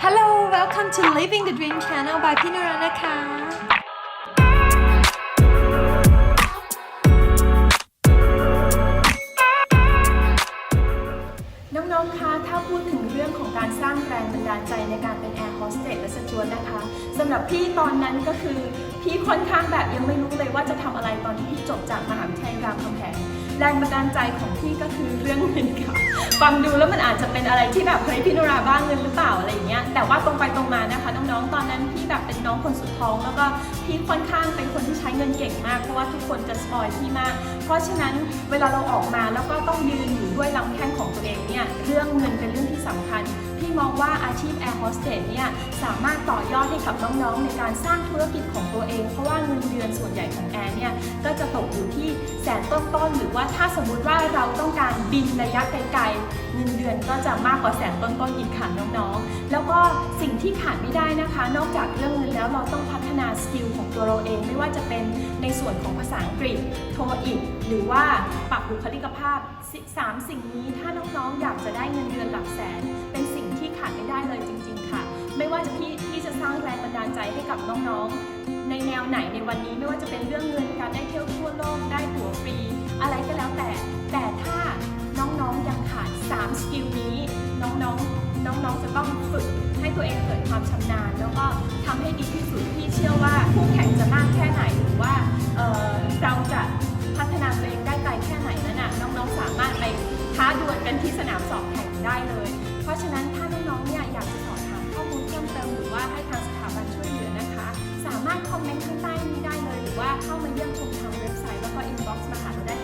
Hello welcome to Living the Dream Channel by พี่นรานะคะ น้องๆ คะ ถ้าพูดถึงเรื่องของการสร้างแรงบันดาลใจในการเป็นแอร์โฮสเตสและสจวตนะคะสำหรับพี่ตอนนั้นก็คือ พี่ค่อนข้างแบบยังไม่รู้เลยว่าจะทำอะไรตอนที่พี่จบจากมหาวิทยาลัยรามคำแหงแรงบันดาลใจของพี่ก็คือเรื่องเงินค่ะ ฟังดูแล้วมันอาจจะเป็นอะไรที่แบบเฮ้ยพี่นุราบ้างเงินหรือเปล่า แต่ว่าตรงไปตรงมานะคะ น้องๆ ตอนนั้นพี่แบบเป็นน้องคนสุดท้อง แล้วก็พี่ค่อนข้างเป็นคนที่ใช้เงินเก่งมาก เพราะว่าทุกคนจะสปอยพี่มาก เพราะฉะนั้นเวลาเราออกมาแล้วก็ต้องยืนอยู่ด้วยลำแข้งของตัวเอง สเตสเนี่ยสามารถต่อยอดให้กับน้องๆ ในการสร้างธุรกิจของตัวเอง เพราะว่าเงินเดือนส่วนใหญ่ของแอร์เนี่ยก็จะตกอยู่ที่แสนต้นๆ หรือว่าถ้าสมมุติว่าเราต้องการบินระยะไกลๆเงินเดือนก็จะมากกว่าแสนต้นๆอีกค่ะน้องๆ แล้วก็สิ่งที่ขาดไม่ได้นะคะ นอกจากเรื่องเงินแล้วเราต้องพัฒนาสกิลของตัวเราเอง ไม่ว่าจะเป็นในส่วนของภาษาอังกฤษโทอีกหรือว่าปรับบุคลิกภาพสิสามสิ่งนี้ถ้าน้องๆ อยากจะได้เงินเดือนหลักแสน ว่าจะพี่ที่จะสร้างแรงบันดาลใจให้กับน้องๆ ในแนวไหนในวันนี้ไม่ว่าจะเป็นเรื่องเงินการได้เที่ยวทั่วโลกได้ตั๋วฟรี อะไรก็แล้วแต่ แต่ถ้าน้องๆยังขาด 3 สกิลนี้ น้องๆน้องๆจะต้องฝึกให้ตัวเองเกิดความชำนาญ แล้วก็ทำให้ดีที่สุดพี่เชื่อว่าคู่แข่งจะมากแค่ไหนหรือว่าเเราจะพัฒนาตัวเองได้ไกลแค่ไหนนั้นน่ะน้องๆสามารถไปท้าดวลกันที่สนามสอบแข่งได้เลย เพราะฉะนั้นถ้าน้องๆเนี่ยอยากจะสอบ มารถคอมเมนต์ข้างใต้นี้ได้เลย หรือว่าเข้ามาเยี่ยมชมทางเว็บไซต์แล้วก็อินบ็อกซ์มาหาเราได้